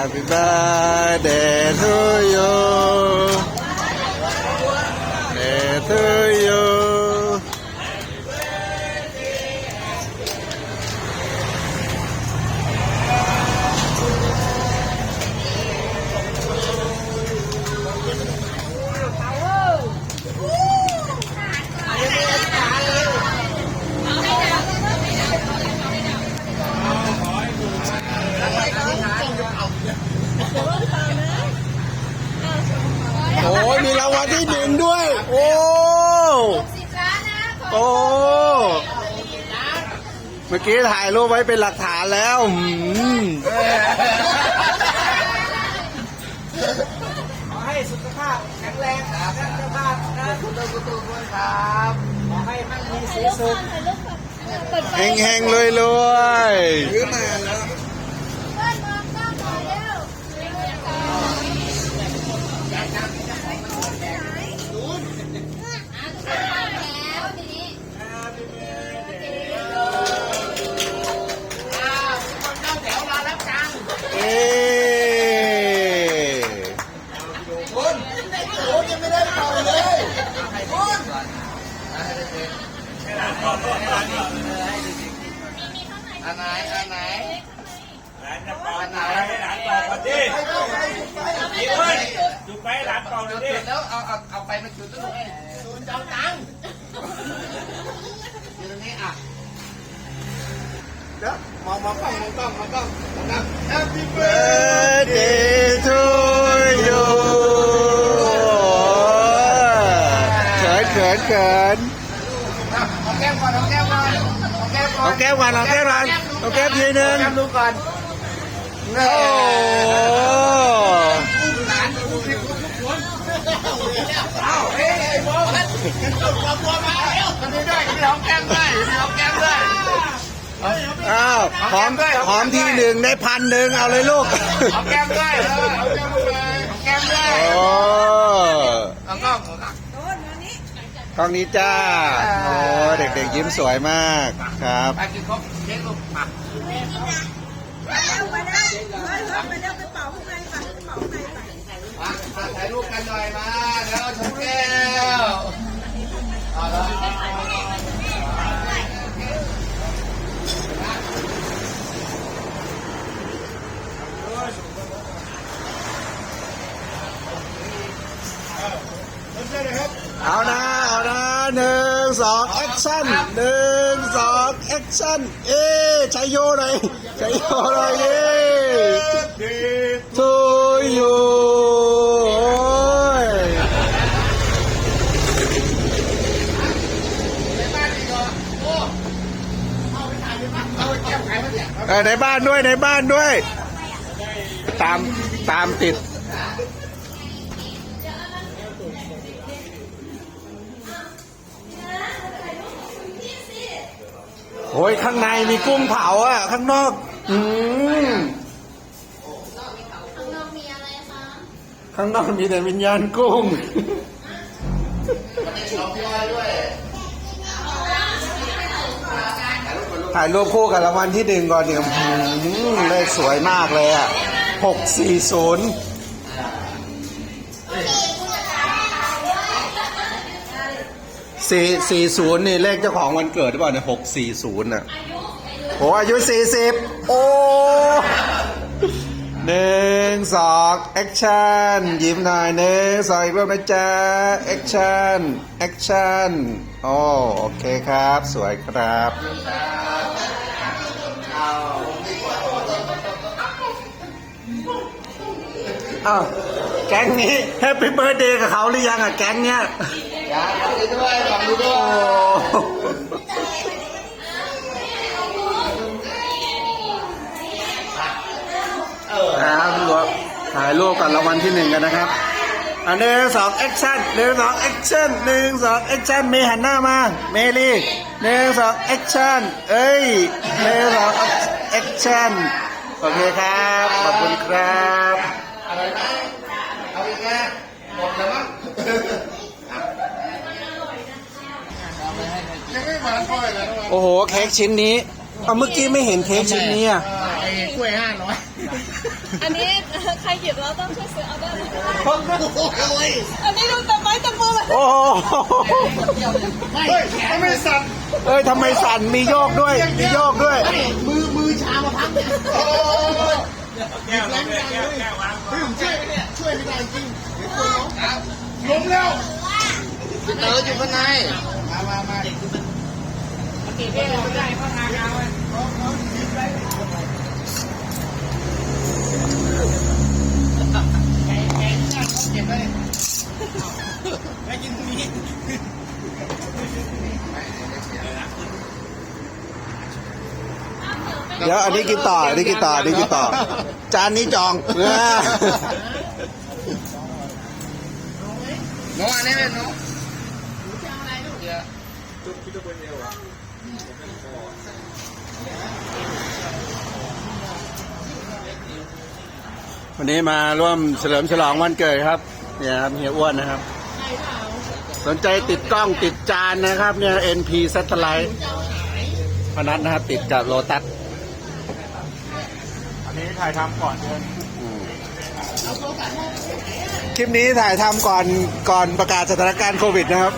Happy birthday to เมื่อกี้ถ่ายรูปไว้เป็นหลักฐานแล้วอืมขอให้สุขภาพแข็งแรงนะสุขภาพนะคุณตุคุณตุด้วยครับขอให้มั่งมีสีถ่ายรูปสุก่อขนถ่ายรูปก่อนเปิดไฟเฮงเฮงรวยรวยซื้อมาแล้ว ไหนอันไหนหลานจะเป่าหลานให้หลานเป่าก่อนดิพี่เอ้ยจุดไฟให้หลานเป่าเลจุยดดิแล้วเอาเอาเอาไปมาจุดตรงนี้จุดเจ้าตังค์อยู่ตรงนี้อะเดี๋ยวมองมองกล้องมองกล้องมองกล้องมองกล้อง Happy เบิร์ดเดย์ทูยูเขินเขินเขินเอาแก้มก่อนเอาแก้มก่อนเอาแก้มก่อนเอาแก้มก่อน เอาแก้มก่อนเอาแก้มทีนึงแก้มดูก่อนโอ้เอาเฮ้ยไอ้บอสมันตัวตัวมาแล้วมันไม่ได้มันไม่เอาแก้มได้มันไม่เอาแก้มได้อ้าวหอมหอมทีหนึ่งได้พันหนึ่งเอาเลยลูกเอาแก้มได้เออเอาแก้มเลยเอาแก้มได้โอ้แล้วก็หัวหลักกล้องนี้จ้าโอ้เด็กๆยิ้มสวยมากครับไปกินครบเค้กลูก มาเอาไปได้เฮ้ยเฮ้ยไปเร็วไปเป่าข้างในไปเป่าข้างในไปมาถ่ายรูปกันหน่อยมาแล้วชมแก้วเอาละเอานะเอานะหนึ่งสองแอคชั่นหนึ่ง สองแอคชั่น เอ๊ชัยโยหน่อยชัยโยหน่อยเย้ทูโยในบ้านด้วยในบ้านด้วย ตามตามติด อ้ยข้างในมีกุ้งเผาอะ ข้างนอก อืมข้างนอกมีอะไรคะข้างนอกมีแต่วิญญาณกุ้ง ถ่ายรูปคู่กับรางวัลที่หนึ่งก่อนเนี่ยอื้อหือเลขสวยมากเลยอะหกสี่ศูนย์ สี่สี่ศูนย์นี่เลขเจ้าของวันเกิดหรือเปล่าเนี่ยหกสี่ศูนย์อะโอ้อายุสี่สิบโอ้หนึ่งสองแอคชั่นยิ้มหน่อยหนึ่งสองอีกรอบนะจ๊ะแอคชั่นแอคชั่นโอ้โอเคครับ สวยครับอ้าวแก๊งนี้แฮปปี้เบิร์ดเดย์กับเขาหรือยังอะแก๊งเนี้ย ย่าฟังดูด้วยฟังดูด้วโอ้ครับรวมถ่ายรูปกับรางวัลที่หนึ่งกันนะครับอันหนึ่งสองแอคชั่นหนึ่งสองแอคชั่นหนึ่งสองแอคชั่นเมย์หันหน้ามา เมลี่หนึ่งสองแอคชั่นเอ้ยหนึ่งสองแอคชั่นโอเคครับ ขอบคุณครับอะไรนะเอาอีกนะหมดแล้วมั้งยังไม่มาค่อยเลย โอ้โหเค้กชิ้นนี้เอาเมื่อกี้ไม่เห็นเค้กชิ้นนี้อะไอ้กล้วยห้าร้อยอันนี้ใครหยิบแล้วต้องช่วยซื้อเอาด้วยนะโอ้ยอันนี้ดูแต่ไม้แต่มือเลยโอ้โหเฮ้ยทำไมสั่นเอ้ยทำไมสั่นมีโยกด้วยมีโยกด้วย มือมือชามาพักเนี่ยโอ้แก้วลงเลยแก้วแก้ววางเฮ้ยผมช่วยเนี่ยช่วยไม่ได้จริงเดี๋ยวตัวน้องล้มแล้วเต๋ออยู่ข้างในมามามา เดี๋ยวอันนี้กินต่ออันนี้กินต่ออันนี้กินต่อ จานนี้จองน้องอันนี้เป็นน้องหนูจะเอาอะไรลูกเดี๋ยวจุดพิจารณาเดียวอะ วันนี้มาร่วมเฉลิมฉลองวันเกิดครับ เนี่ยครับเฮียอ้วนนะครับ สนใจติดกล้องติดจานนะครับ เนี่ย NP Satellite พนัทนะครับ ติดกับโลตัสอันนี้ถ่ายทำก่อนเดินคลิปนี้ถ่ายทำก่อนก่อนประกาศสถานการณ์โควิดนะครับ